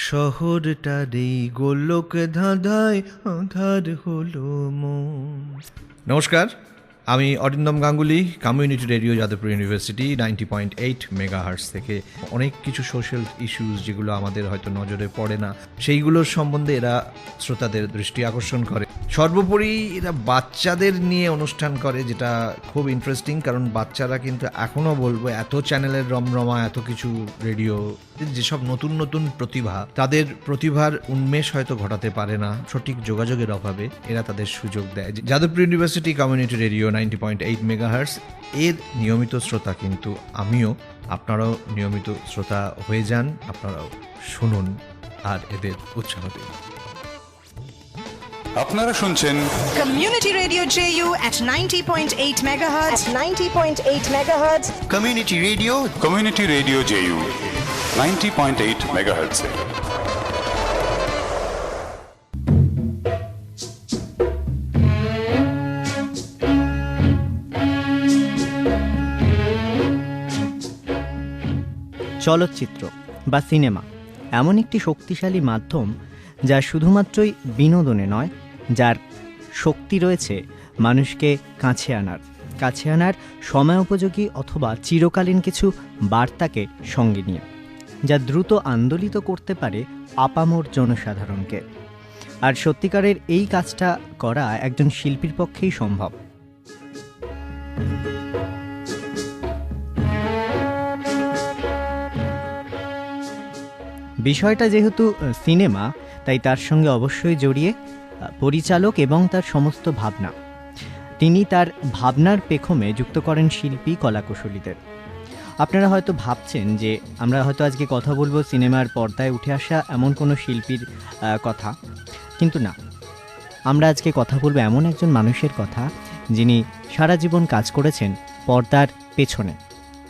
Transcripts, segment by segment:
শহরটা এই গোলক ধাঁধায় আধার হলো মন। নমস্কার। আমি Arindam Ganguly community radio Jadavpur university ninety point eight mega hertz থেকে। অনেক কিছু সোশ্যাল ইস্যুস যেগুলো আমাদের হয়তো নজরে পড়ে না, সেইগুলোর সম্বন্ধে এরা শ্রোতাদের দৃষ্টি আকর্ষণ করে। সর্বোপরি এরা বাচ্চাদের নিয়ে অনুষ্ঠান করে, যেটা খুব ইন্টারেস্টিং কারণ বাচ্চারা কিন্তু এখনও বলব এত চ্যানেলের রমরমা, এত কিছু রেডিও যেসব নতুন নতুন প্রতিভা, তাদের প্রতিভার উন্মেষ হয়তো ঘটাতে পারে না, সঠিক যোগাযোগের অভাবে এরা তাদের সুযোগ দেয়। Jadavpur university community radio ninety point eight megahertz এর নিয়মিত শ্রোতা কিন্তু আমিও। আপনারাও নিয়মিত শ্রোতা হয়ে যান আপনারাও শুনুন আর এদের উৎসাহ দিন। আপনারা শুনছেন Community Radio JU at 90.8 megahertz. at 90.8 megahertz community radio community radio JU ninety point চলচ্চিত্র বা সিনেমা এমন একটি শক্তিশালী মাধ্যম যা শুধুমাত্রই বিনোদনে নয়, যার শক্তি রয়েছে মানুষকে কাছে আনার কাছে আনার সময়োপযোগী অথবা চিরকালীন কিছু বার্তাকে সঙ্গে নিয়ে, যা দ্রুত আন্দোলিত করতে পারে আপামর জনসাধারণকে। আর সত্যিকারের এই কাজটা করা একজন শিল্পীর পক্ষেই সম্ভব। বিষয়টা যেহেতু সিনেমা, তাই তার সঙ্গে অবশ্যই জড়িয়ে পরিচালক এবং তার সমস্ত ভাবনা। তিনি তার ভাবনার পেখমে যুক্ত করেন শিল্পী কলাকুশলীদের আপনারা হয়তো ভাবছেন যে, আমরা হয়তো আজকে কথা বলব সিনেমার পর্দায় উঠে আসা এমন কোনো শিল্পীর কথা। কিন্তু না। আমরা আজকে কথা বলব এমন একজন মানুষের কথা, যিনি সারা জীবন কাজ করেছেন পর্দার পেছনে।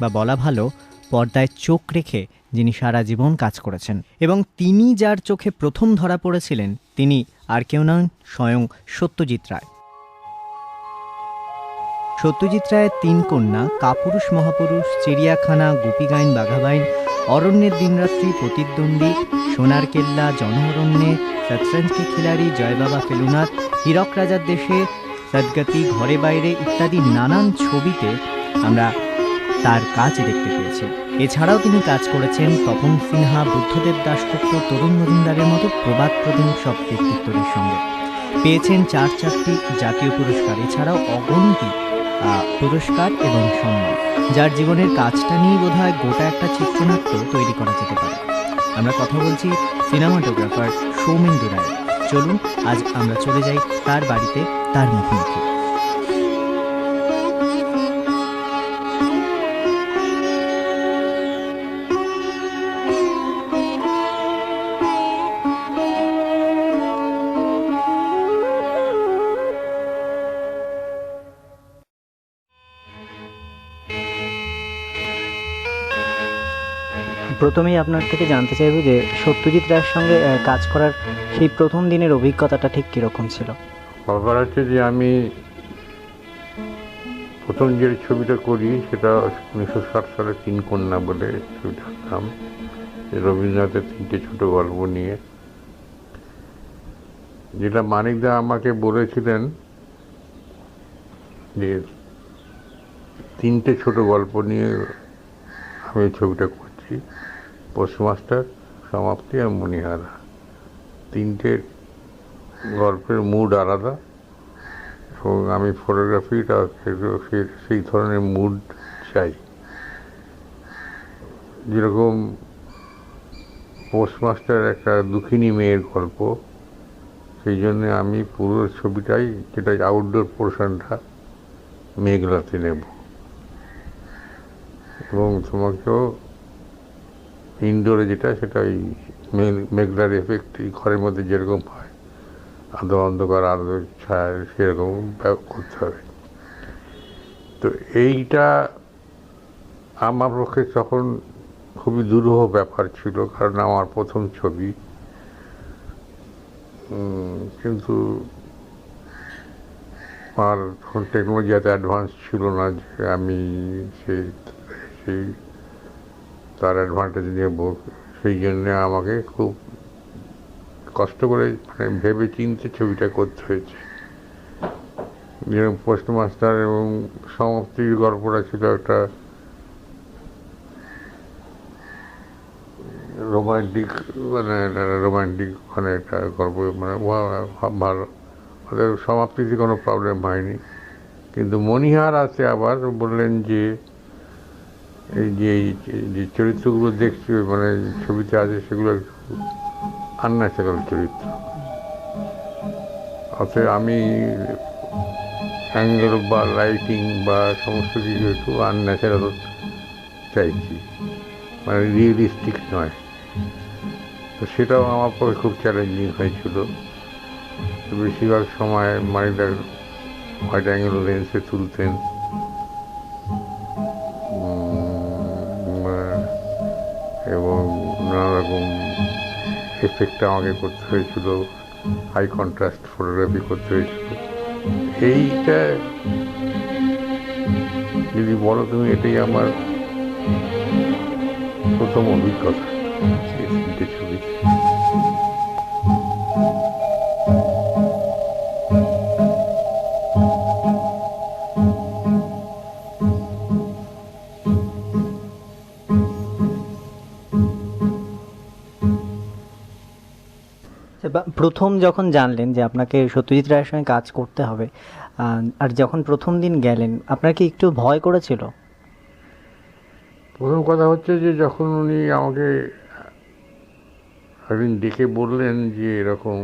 বা বলা ভালো, পর্দায় চোখ রেখে যিনি সারা জীবন কাজ করেছেন। এবং তিনি যার চোখে প্রথম ধরা পড়েছিলেন, তিনি আর কেউ নন, স্বয়ং সত্যজিৎ রায়। সত্যজিৎ রায়ের তিন কন্যা, কাপুরুষ মহাপুরুষ, চিড়িয়াখানা, গোপীগাইন বাঘাবাইন, অরণ্যের দিনরাত্রি, প্রতিদ্বন্দ্বী, সোনার কেল্লা জনঅরণ্যে সৎসঞ্জ খিলাড়ি, জয়বাবা ফেলুনাথ, হীরক রাজার দেশে সদ্গতি ঘরে বাইরে ইত্যাদি নানান ছবিতে আমরা তার কাজ দেখতে পেয়েছি। এছাড়াও তিনি কাজ করেছেন তপন সিনহা, বুদ্ধদেব দাশগুপ্ত, তরুণ মজুমদারের মতো প্রবাদ প্রবীণ সব ব্যক্তিত্বদের সঙ্গে। পেয়েছেন চার চারটি জাতীয় পুরস্কার, এছাড়াও অগণিত পুরস্কার এবং সম্মান, যার জীবনের কাজটা নিয়ে বোধহয় গোটা একটা চিত্রনাট্য তৈরি করা যেতে পারে। আমরা কথা বলছি সিনেমাটোগ্রাফার সৌমেন্দু রায় চলুন, আজ আমরা চলে যাই তার বাড়িতে, তার মুখোমুখি। প্রথমেই আপনার থেকে জানতে চাইব যে সত্যজিৎ রায়ের সঙ্গে কাজ করার সেই প্রথম দিনের অভিজ্ঞতাটা ঠিক কীরকম ছিল? ব্যাপার হচ্ছে যে আমি প্রথম যে ছবিটা করি, সেটা উনিশশো ষাট সালে তিন কন্যা বলে ছবিটার নাম রবীন্দ্রনাথের তিনটে ছোট গল্প নিয়ে। যেটা মানিকদা আমাকে বলেছিলেন যে তিনটে ছোট গল্প নিয়ে আমি ছবিটা করছি। পোস্টমাস্টার সমাপ্তি আর মণিহারা। তিনটে গল্পের মুড আলাদা। এবং আমি ফটোগ্রাফিটা সেই ধরনের মুড চাই। যেরকম পোস্টমাস্টার একটা দুঃখিনী মেয়ের গল্প। সেই জন্য আমি পুরো ছবিটাই যেটা আউটডোর পোর্শনটা মেঘলাতে নেব। এবং তোমাকেও ইনডোরে যেটা, সেটা ওই মেঘ- মেঘলার এফেক্ট ঘরের মধ্যে যেরকম হয় আধো অন্ধকার আধো ছায়া, সেরকম করতে হবে। তো এইটা আমার পক্ষে তখন খুবই দুরূহ ব্যাপার ছিল, কারণ আমার প্রথম ছবি। কিন্তু আমার তখন টেকনোলজি এত অ্যাডভান্স ছিল না যে আমি সেই সেই তার অ্যাডভান্টেজ নেব সেই জন্য আমাকে খুব কষ্ট করে মানে ভেবে চিনতে ছবিটা করতে হয়েছে। যেরকম পোস্টমাস্টার এবং সমাপ্তির গল্পটা ছিল একটা রোমান্টিক মানে রোমান্টিক মানে একটা গল্প মানে ভালো। ওদের সমাপ্তিতে কোনো প্রবলেম হয়নি। কিন্তু মনিহার আছে আবার বললেন যে এই যে যে চরিত্রগুলো দেখছি মানে ছবিতে আছে সেগুলো আনন্যাচারাল চরিত্র। অতএব আমি অ্যাঙ্গেল বা লাইটিং বা সমস্ত কিছু একটু আনন্যাচারাল চাইছি। মানে রিয়েলিস্টিক নয়। তো সেটাও আমার পক্ষে খুব চ্যালেঞ্জিং হয়েছিল। বেশিরভাগ সময় মানিদার হোয়াইট অ্যাঙ্গেল লেন্সে তুলতেন। এফেক্ট আমাকে করতে হয়েছিল হাই কন্ট্রাস্ট ফটোগ্রাফি করতে হয়েছিল। এইটা, যদি বলো তুমি, এটাই আমার প্রথম অভিজ্ঞতা। প্রথম যখন জানলেন যে আপনাকে সত্যজিৎ রায়ের সঙ্গে কাজ করতে হবে আর যখন প্রথম দিন গেলেন, আপনার কি একটু ভয় করেছিল? প্রথম কথা হচ্ছে যে যখন উনি আমাকে একদিন ডেকে বললেন যে এরকম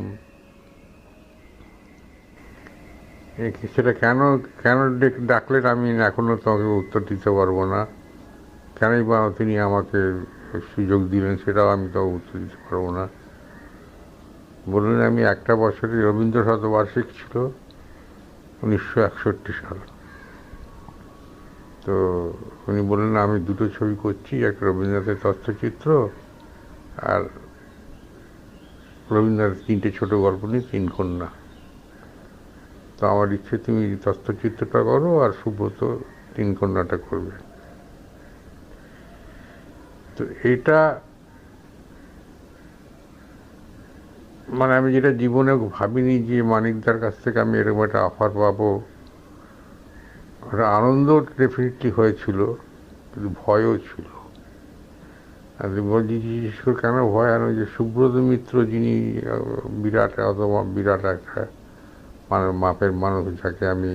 সেটা কেন কেন ডেকে ডাকলেন? আমি এখনও তোমাকে উত্তর দিতে পারব না। কেনই বা তিনি আমাকে সুযোগ দিলেন সেটাও আমি তো উত্তর দিতে পারব না। বললেন, আমি একটা বছরে রবীন্দ্র শতবার্ষিক ছিল, উনিশশো একষট্টি সাল। তো উনি বললেন আমি দুটো ছবি করছি একটা রবীন্দ্রনাথের তথ্যচিত্র আর রবীন্দ্রনাথের তিনটে ছোট গল্প নিয়ে তিন কন্যা। তো আমার ইচ্ছে, তুমি তথ্যচিত্রটা করো আর সুব্রত তিন কন্যাটা করবে। তো এটা মানে আমি যেটা জীবনে ভাবিনি যে মানিকদার কাছ থেকে আমি এরকম একটা অফার পাবো। একটা আনন্দ ডেফিনেটলি হয়েছিল, কিন্তু ভয়ও ছিল। আর জিজ্ঞেস করে কেন ভয়? আনো যে সুব্রত মিত্র যিনি বিরাট অথবা বিরাট একটা মানে মাপের মানুষ যাকে আমি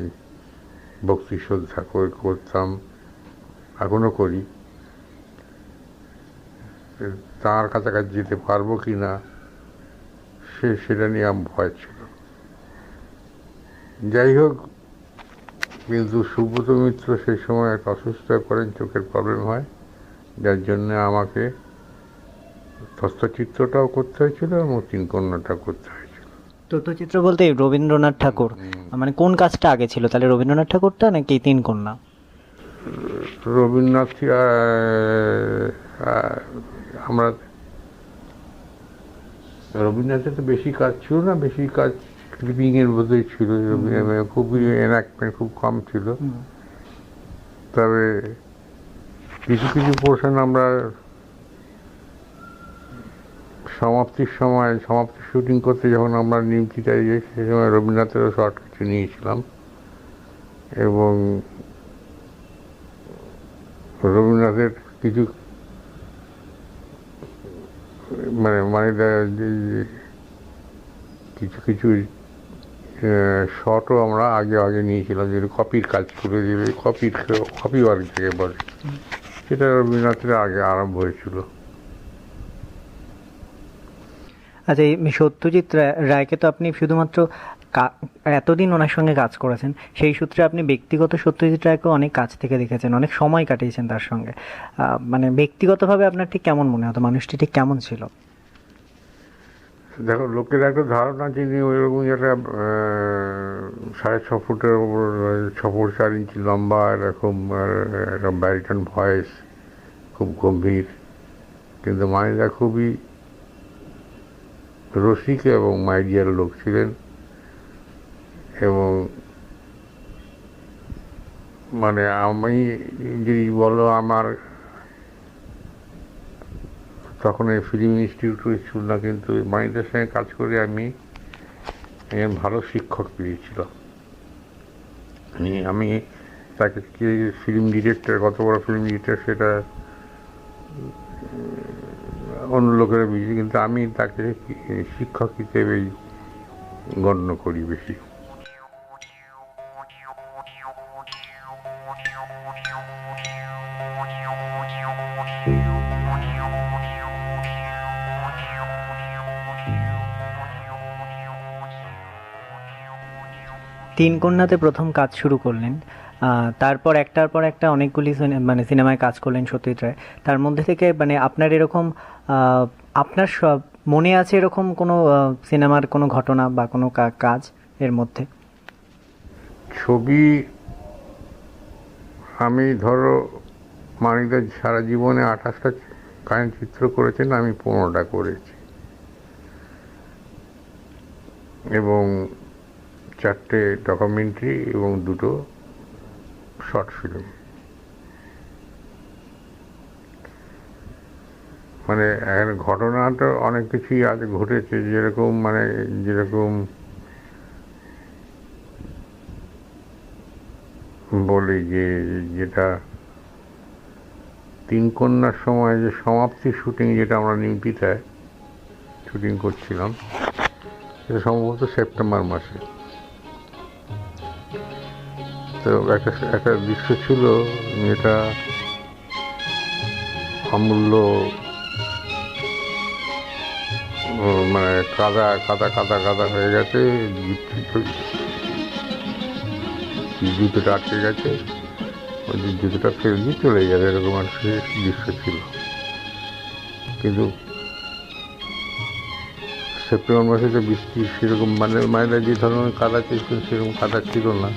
ভক্তি শ্রদ্ধা করে করতাম, এখনও করি। তার কাছাকাছি যেতে পারব কি না সে সেটা নিয়ে আমার ভয় ছিল। যাই হোক কিন্তু সুব্রত মিত্র সেই সময় একটা অসুস্থ পড়েন চোখের প্রবলেম হয়। যার জন্য আমাকে তথ্যচিত্রটাও করতে হয়েছিল এবং তিন কন্যাটা করতে হয়েছিল। তথ্যচিত্র বলতে রবীন্দ্রনাথ ঠাকুর মানে কোন কাজটা আগে ছিল? তাহলে রবীন্দ্রনাথ ঠাকুরটা নাকি তিন কন্যা রবীন্দ্রনাথ আমরা রবীন্দ্রনাথের তো বেশি কাজ ছিল না বেশি কাজ ক্লিপিং এর মধ্যেই ছিল খুবই এনাক্টমেন্ট খুব কম ছিল। তবে কিছু কিছু পোর্শন আমরা সমাপ্তির সময় সমাপ্তি শুটিং করতে যখন আমরা নিমতিটাই যাই সেই সময় রবীন্দ্রনাথেরও শর্ট কিছু নিয়েছিলাম। এবং রবীন্দ্রনাথের কিছু মানে মানে কিছু কিছু শর্টও আমরা আগে আগে নিয়েছিলাম যে কপির কাজ করে দিলে কপির কপি ওয়ার্ক থেকে বলে। সেটা রবীন্দ্রনাথের আগে আরম্ভ হয়েছিল। আচ্ছা এই সত্যজিৎ রায়- রায়কে তো আপনি শুধুমাত্র এতদিন ওনার সঙ্গে কাজ করেছেন, সেই সূত্রে আপনি ব্যক্তিগত সত্যজিৎ রায়কে অনেক কাছ থেকে দেখেছেন, অনেক সময় কাটিয়েছেন তার সঙ্গে। মানে ব্যক্তিগতভাবে আপনার ঠিক কেমন মনে হতো? মানুষটি ঠিক কেমন ছিল? দেখো, লোকের একটা ধারণা যিনি ওইরকম একটা সাড়ে ছ ফুটের ওপর ছ ফুট চার ইঞ্চি লম্বা এরকম একটা ব্যারিটন ভয়েস খুব গম্ভীর। কিন্তু মানিদা খুবই রসিক এবং মাইডিয়ার লোক ছিলেন। এবং মানে আমি যদি বলো আমার তখন এই ফিল্ম ইনস্টিটিউট ছিল না, কিন্তু মাইন্ডের সঙ্গে কাজ করে আমি একজন ভালো শিক্ষক পেয়েছিলাম। মানে আমি তাকে ফিল্ম ডিরেক্টর, কত বড় ফিল্ম ডিরেক্টর সেটা অন্য লোকেরা বুঝি কিন্তু আমি তাকে শিক্ষক হিসেবেই গণ্য করি বেশি। তিন কন্যাতে প্রথম কাজ শুরু করলেন। তারপর একটার পর একটা অনেকগুলি মানে সিনেমায় কাজ করলেন সত্যজিৎ রায়। তার মধ্যে থেকে মানে আপনার এরকম আপনার সব, মনে আছে এরকম কোনো সিনেমার কোনো ঘটনা বা কোনো কাজ এর মধ্যে? ছবি, আমি ধরো মানিকদা সারা জীবনে আঠাশটা চিত্র করেছেন, আমি পনেরোটা করেছি। এবং চারটে ডকুমেন্টারি এবং দুটো শর্ট ফিল্ম মানে এখানে ঘটনাটা অনেক কিছুই আজ ঘটেছে, যেরকম মানে যেরকম বলি যে যেটা তিন কন্যার সময় যে সমাপ্তি শুটিং যেটা আমরা নিমতিতায় শুটিং করছিলাম, সেটা সম্ভবত সেপ্টেম্বর মাসে। তো একটা একটা দৃশ্য ছিল, যেটা অমূল্য মানে কাদা কাদা কাদা কাদা হয়ে গেছে জুতোটা আটকে গেছে, ওই যে জুতোটা ফেলে দিয়ে চলে যাবে এরকম আর দৃশ্য ছিল। কিন্তু সেপ্টেম্বর মাসে তো বৃষ্টি সেরকম মানে মানে যে ধরনের কাদা ছিল, সেরকম কাদা ছিল না।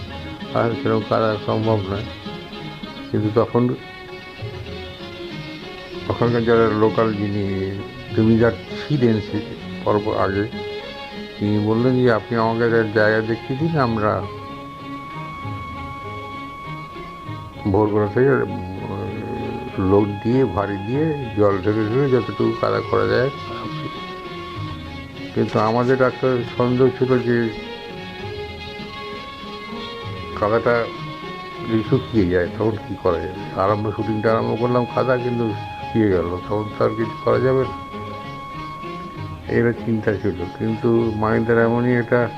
আর সেরকম কাদা সম্ভব নয়। কিন্তু তখন ওখানকার যারা লোকাল যিনি জমিদার ছিলেন সে পর্ব আগে, তিনি বললেন যে, আপনি আমাকে জায়গা দেখিয়ে দিন, আমরা ভোরবেলা থেকে লোক দিয়ে, ভারী দিয়ে, জল ঢেকে ঢেকে যতটুকু কাদা করা যায় কিন্তু আমাদের একটা সন্দেহ ছিল যে কাদাটা যদি শুকিয়ে যায়, তখন কী করা যাবে আরম্ভ শুটিংটা আরম্ভ করলাম কাদা, কিন্তু শুকিয়ে গেল। তখন তো আর কিছু করা যাবে না। এরা চিন্তা ছিল। কিন্তু মাইন্দার এমনই একটা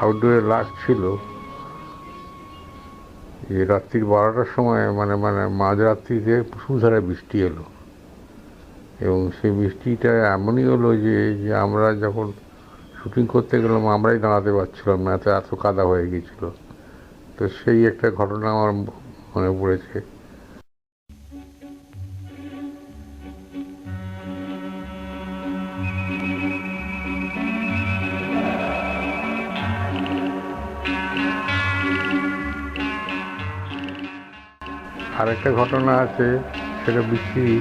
আউটডোরে লাগ ছিল। যে রাত্রির বারোটার সময় মানে মানে মাঝরাত্রিতে সুধারে বৃষ্টি এলো। এবং সেই বৃষ্টিটা এমনই হলো যে আমরা যখন শুটিং করতে গেলাম, আমরাই দাঁড়াতে পারছিলাম না, এত এত কাদা হয়ে গিয়েছিল। তো সেই একটা ঘটনা আমার মনে পড়েছে। আরেকটা ঘটনা আছে, সেটা বিচ্ছিরি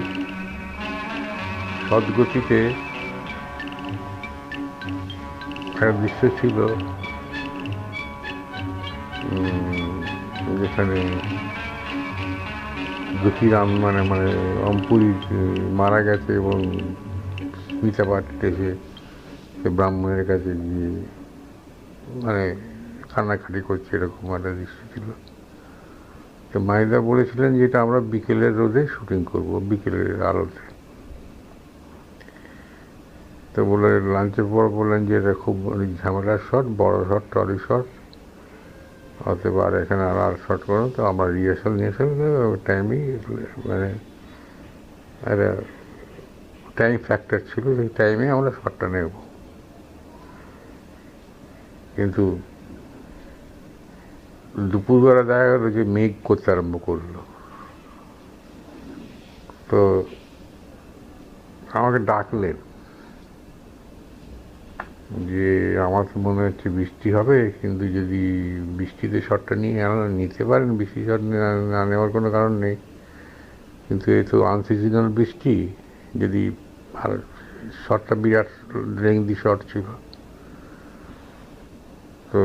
সদ্গতিতে একটা দৃশ্য ছিল। যেখানে জ্যোতিরাম মানে মানে অম্পুরি মারা গেছে এবং স্মিতা পাঠিয়ে এসে সে ব্রাহ্মণের কাছে গিয়ে মানে কান্নাকাটি করছে এরকম একটা দৃশ্য ছিল। তো মাইদা বলেছিলেন যে এটা আমরা বিকেলের রোদে শুটিং করব, বিকেলের আলোতে তো বলে লাঞ্চের পর বললেন যে, এটা খুব ঝামেলার শট বড় শট টরি শট অতএব আর এখানে আর আর শট করো তো আমরা রিহার্সাল নিয়েছিল টাইমেই মানে একটা টাইম ফ্যাক্টর ছিল, সেই টাইমে আমরা শটটা নেব। কিন্তু দুপুরবেলা দেখা গেলো যে, মেঘ করতে আরম্ভ করল। তো আমাকে ডাকলেন। যে আমার তো মনে হচ্ছে বৃষ্টি হবে, কিন্তু যদি বৃষ্টিতে শটটা নিয়ে আনা, নিতে পারেন, বৃষ্টি শট না নেওয়ার কোনো কারণ নেই। কিন্তু এ তো আনসিজনাল বৃষ্টি, যদি আর শটটা বিরাট লেংদি শট ছিল। তো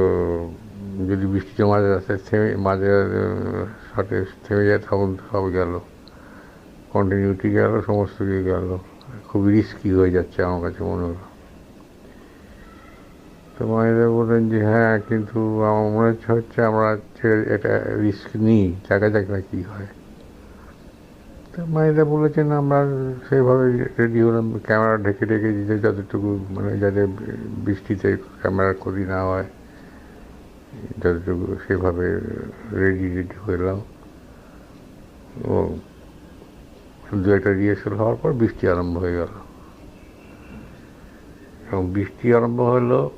যদি বৃষ্টিতে মাঝে রাস্তায় থেমে, মাঝে শটে থেমে যায়, তখন সব গেল। কন্টিনিউটি গেল, সমস্ত কিছু গেল। খুব রিস্কি হয়ে যাচ্ছে আমার কাছে মনে হলো তো মায়েরা বললেন যে হ্যাঁ কিন্তু আমার মনে হচ্ছে হচ্ছে আমরা এটা রিস্ক নিই দেখা যাক না কী হয়? তো মায়েরা বলেছেন আমরা সেভাবে রেডি হলাম ক্যামেরা ঢেকে ঢেকে দিতে যতটুকু মানে যাতে বৃষ্টিতে ক্যামেরার ক্ষতি না হয়, যতটুকু সেভাবে রেডি রেডি হলাম। ও, দু একটা রিহার্সাল হওয়ার পর বৃষ্টি আরম্ভ হয়ে গেল। এবং বৃষ্টি আরম্ভ হলো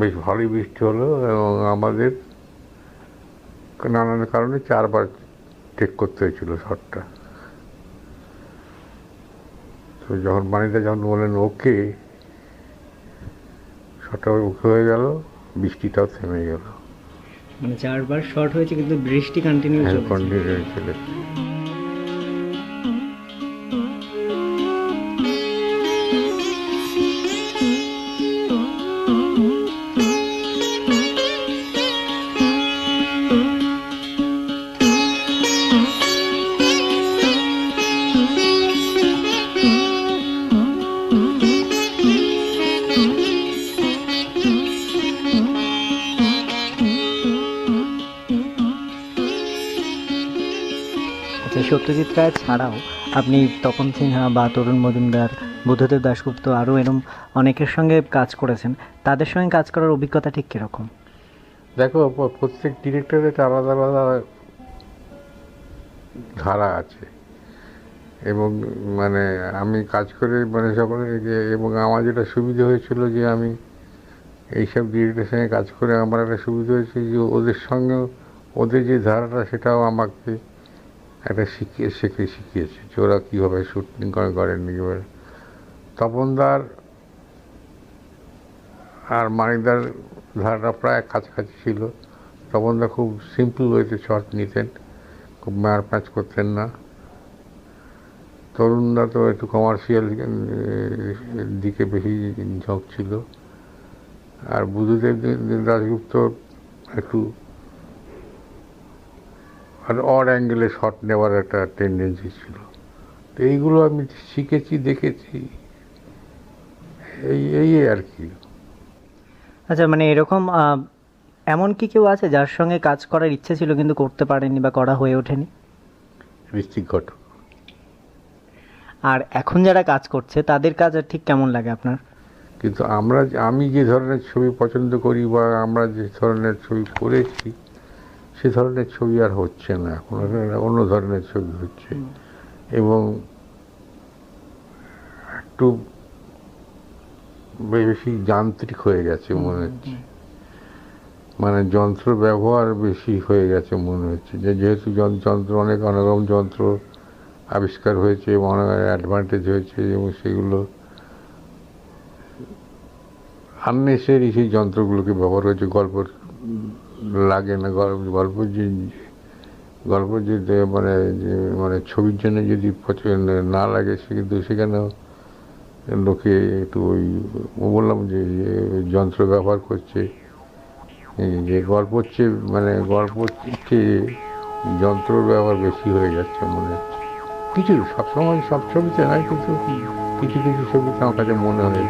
বেশ ভালোই বৃষ্টি হলো এবং আমাদের নানান কারণে চারবার টেক করতে হয়েছিল শটটা। তো যখন বাণীটা যখন বললেন ওকে শটটা ওকে হয়ে গেল বৃষ্টিটাও থেমে গেল। মানে চারবার শর্ট হয়েছে কিন্তু বৃষ্টি কন্টিনিউ হ্যাঁ চলছে। সত্যজিৎ রায় ছাড়াও আপনি তপন সিনহা বা তরুণ মজুমদার, বুদ্ধদেব দাশগুপ্ত আরও এরম অনেকের সঙ্গে কাজ করেছেন। তাদের সঙ্গে কাজ করার অভিজ্ঞতা ঠিক কীরকম? দেখো প্রত্যেক ডিরেক্টরের একটা আলাদা আলাদা ধারা আছে। এবং মানে আমি কাজ করে মানে যে- এবং আমার যেটা সুবিধা হয়েছিল যে আমি এইসব ডিরেক্টরের সঙ্গে কাজ করে আমার একটা সুবিধা হয়েছে যে ওদের সঙ্গে ওদের যে ধারাটা সেটাও আমাকে একটা শিখিয়ে শিখে শিখিয়েছে যে ওরা কীভাবে শুটিং করে করেন এবার। তপনদার আর মানিকদার ধারাটা প্রায় কাছাকাছি ছিল। তপনদা খুব সিম্পল ওয়েতে শট নিতেন, খুব মার প্যাচ করতেন না। তরুণদা তো একটু কমার্শিয়াল দিকে বেশি ঝোঁক ছিল। আর বুধদেব দাশগুপ্ত একটু আর অড অ্যাঙ্গেলে শট নেওয়ার একটা টেন্ডেন্সি ছিল। তো এইগুলো আমি শিখেছি দেখেছি। এই এই আর কি। আচ্ছা মানে এরকম এমন কি কেউ আছে যার সঙ্গে কাজ করার ইচ্ছে ছিল কিন্তু করতে পারেনি বা করা হয়ে ওঠেনি? ঋত্বিক ঘটক। আর এখন যারা কাজ করছে তাদের কাজ আর ঠিক কেমন লাগে আপনার? কিন্তু আমরা আমি যে ধরনের ছবি পছন্দ করি বা আমরা যে ধরনের ছবি করেছি সে ধরনের ছবি আর হচ্ছে না। এখন অন্য ধরনের ছবি হচ্ছে। এবং একটু বেশি যান্ত্রিক হয়ে গেছে মনে হচ্ছে। মানে যন্ত্র ব্যবহার বেশি হয়ে গেছে মনে হচ্ছে। যে যেহেতু যন- যন্ত্র অনেক অনেক রকম যন্ত্র আবিষ্কার হয়েছে এবং অনেক অ্যাডভান্টেজ হয়েছে এবং সেগুলো আননেসারি সেই যন্ত্রগুলোকে ব্যবহার হয়েছে। গল্প লাগে না গল্প গল্প যে গল্প যে মানে মানে ছবির জন্য যদি না লাগে, সে কিন্তু সেখানেও লোকে একটু ওই বললাম যে যে যন্ত্র ব্যবহার করছে। যে গল্প হচ্ছে মানে গল্প হচ্ছে যন্ত্রর ব্যবহার বেশি হয়ে যাচ্ছে মনে হচ্ছে। কিছু সবসময় সব ছবিতে নয়, কিন্তু কিছু কিছু ছবিতে আমার কাছে মনে হয়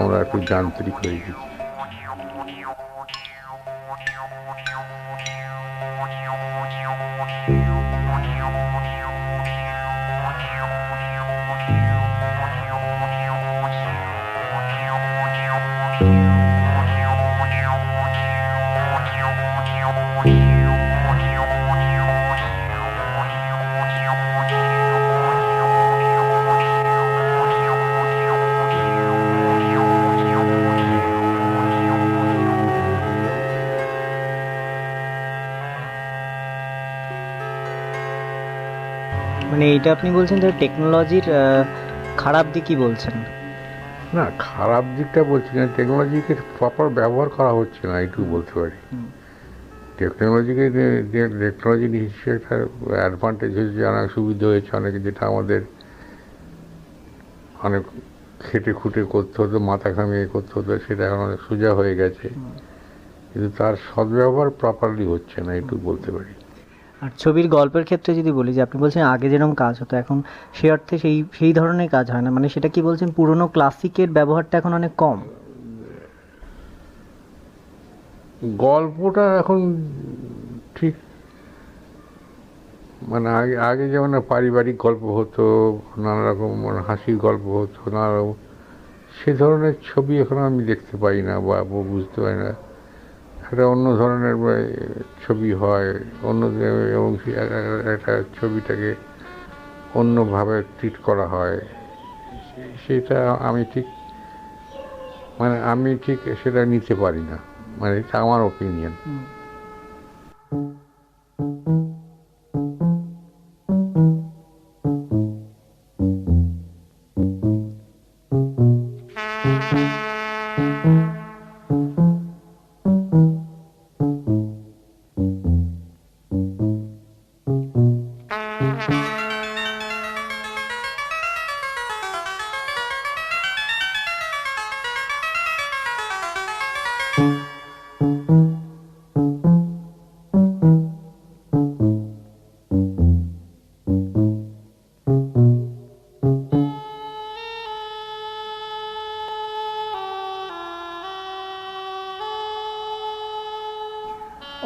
আমরা একটু যান্ত্রিক হয়ে গেছি। মানে এটা আপনি বলছেন যে টেকনোলজির খারাপ দিকই বলছেন? না খারাপ দিকটা বলছি না টেকনোলজিকে প্রপার ব্যবহার করা হচ্ছে না এইটুকু বলতে পারি। টেকনোলজিকে টেকনোলজি নিশ্চয়ই একটা অ্যাডভান্টেজ হয়েছে অনেক সুবিধা হয়েছে অনেক যেটা আমাদের অনেক খেটে খুঁটে করতে হতো মাথা ঘামিয়ে করতে হতো সেটা এখন অনেক সোজা হয়ে গেছে। কিন্তু তার সদ্ব্যবহার প্রপারলি হচ্ছে না এইটুকু বলতে পারি। আর ছবির গল্পের ক্ষেত্রে যদি বলি যে আপনি বলছেন আগে যেরকম কাজ হতো, এখন সেই অর্থে সেই সেই ধরনের কাজ হয় না। মানে সেটা কি বলছেন পুরনো ক্লাসিকের ব্যবহারটা এখন অনেক কম? গল্পটা এখন ঠিক মানে আগে আগে যেমন পারিবারিক গল্প হতো নানা রকম হাসির গল্প হতো নানা রকম সে ধরনের ছবি এখন আমি দেখতে পাই না বা বুঝতে পারি না। একটা অন্য ধরনের ছবি হয়, অন্য এবং একটা ছবিটাকে অন্যভাবে ট্রিট করা হয়। সেটা আমি ঠিক মানে আমি ঠিক সেটা নিতে পারি না মানে এটা আমার ওপিনিয়ন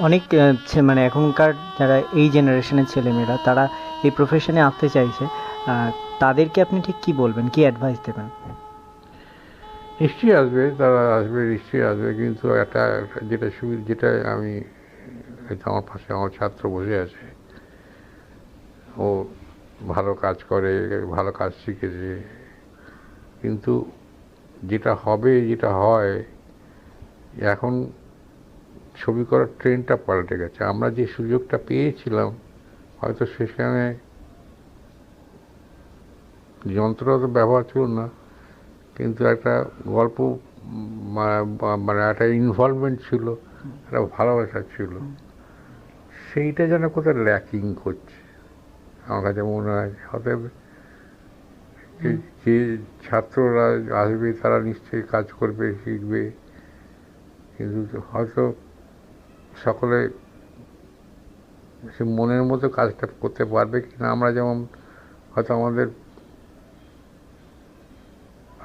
অনেক মানে এখনকার যারা এই জেনারেশনের ছেলেমেয়েরা, তারা এই প্রফেশনে আসতে চাইছে তাদেরকে আপনি ঠিক কি বলবেন? কি অ্যাডভাইস দেবেন? নিশ্চয়ই আসবে, তারা আসবে, নিশ্চয়ই আসবে, কিন্তু একটা যেটা সুবিধা যেটা আমি আমার পাশে আমার ছাত্র বসে আছে, ও ভালো কাজ করে, ভালো কাজ শিখেছে, কিন্তু যেটা হবে, যেটা হয়, এখন ছবি করার ট্রেনটা পাল্টে গেছে। আমরা যে সুযোগটা পেয়েছিলাম হয়তো সেখানে যন্ত্র তো ব্যবহার ছিল না কিন্তু একটা গল্প মানে একটা ইনভলভমেন্ট ছিল একটা ভালোবাসা ছিল। সেইটা যেন কোথাও ল্যাকিং করছে আমার কাছে মনে হয়। অতএব যে- যে ছাত্ররা আসবে তারা নিশ্চয়ই কাজ করবে শিখবে। কিন্তু হয়তো সকলে সে মনের মতো কাজটা করতে পারবে কি না আমরা যেমন হয়তো আমাদের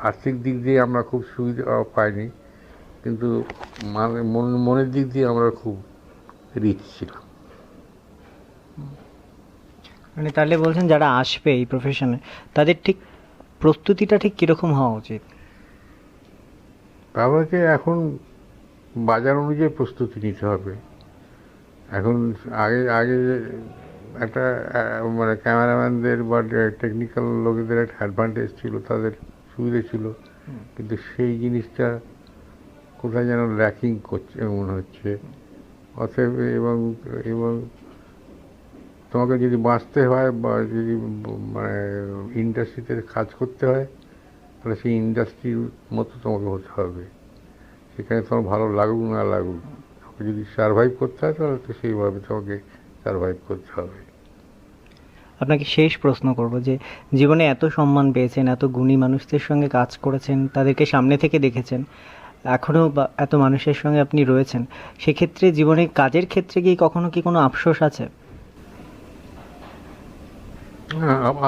আর্থিক দিক দিয়ে আমরা খুব সুবিধা পাইনি কিন্তু মানে মন- মনের দিক দিয়ে আমরা খুব রিচ ছিলাম। মানে তাহলে বলছেন যারা আসবে এই প্রফেশনে তাদের ঠিক প্রস্তুতিটা ঠিক কীরকম হওয়া উচিত? তাদেরকে এখন বাজার অনুযায়ী প্রস্তুতি নিতে হবে। এখন আগে আগে একটা মানে ক্যামেরাম্যানদের বা টেকনিক্যাল লোকেদের একটা অ্যাডভান্টেজ ছিল তাদের সুবিধে ছিল। কিন্তু সেই জিনিসটা কোথায় যেন ল্যাকিং করছে মনে হচ্ছে। অতএব এবং এবং তোমাকে যদি বাঁচতে হয় বা যদি মানে ইন্ডাস্ট্রিতে কাজ করতে হয় তাহলে সেই ইন্ডাস্ট্রির মতো তোমাকে হতে হবে। সেখানে তোমার ভালো লাগুক না লাগুক তোমাকে যদি সার্ভাইভ করতে হয় তাহলে তো সেইভাবে তোমাকে সার্ভাইভ করতে হবে। আপনাকে শেষ প্রশ্ন করব যে জীবনে এত সম্মান পেয়েছেন এত গুণী মানুষদের সঙ্গে কাজ করেছেন তাদেরকে সামনে থেকে দেখেছেন এখনও এত মানুষের সঙ্গে আপনি রয়েছেন সেক্ষেত্রে জীবনে কাজের ক্ষেত্রে গিয়ে কখনো কি কোনো আফসোস আছে?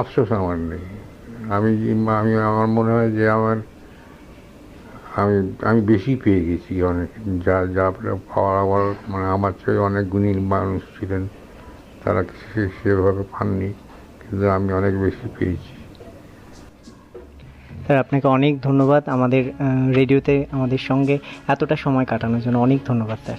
আফসোস আমার নেই। আমি আমি আমার মনে হয় যে আমার আমি আমি বেশি পেয়ে গেছি অনেক, যা যা পাওয়ার আমার মানে আমার চেয়ে অনেক গুণী মানুষ ছিলেন। তারা সে- সেভাবে পাননি, কিন্তু আমি অনেক বেশি পেয়েছি। স্যার, আপনাকে অনেক ধন্যবাদ আমাদের রেডিওতে আমাদের সঙ্গে এতটা সময় কাটানোর জন্য। অনেক ধন্যবাদ, স্যার।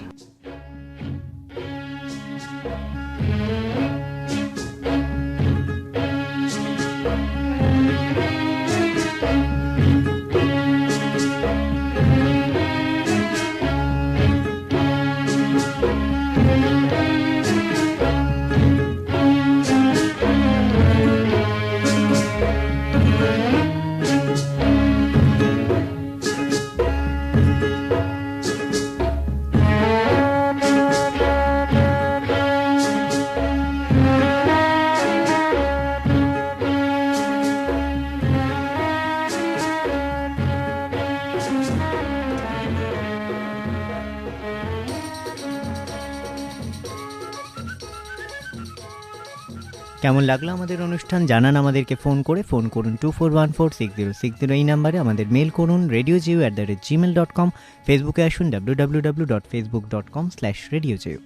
কেমন লাগল আমাদের অনুষ্ঠান? জানান আমাদেরকে ফোন করে। ফোন করুন two four one four six zero six zero এই নাম্বারে আমাদের মেল করুন radio Jio at the rate Gmail dot com ফেসবুকে আসুন W W W dot Facebook dot com slash radio Jio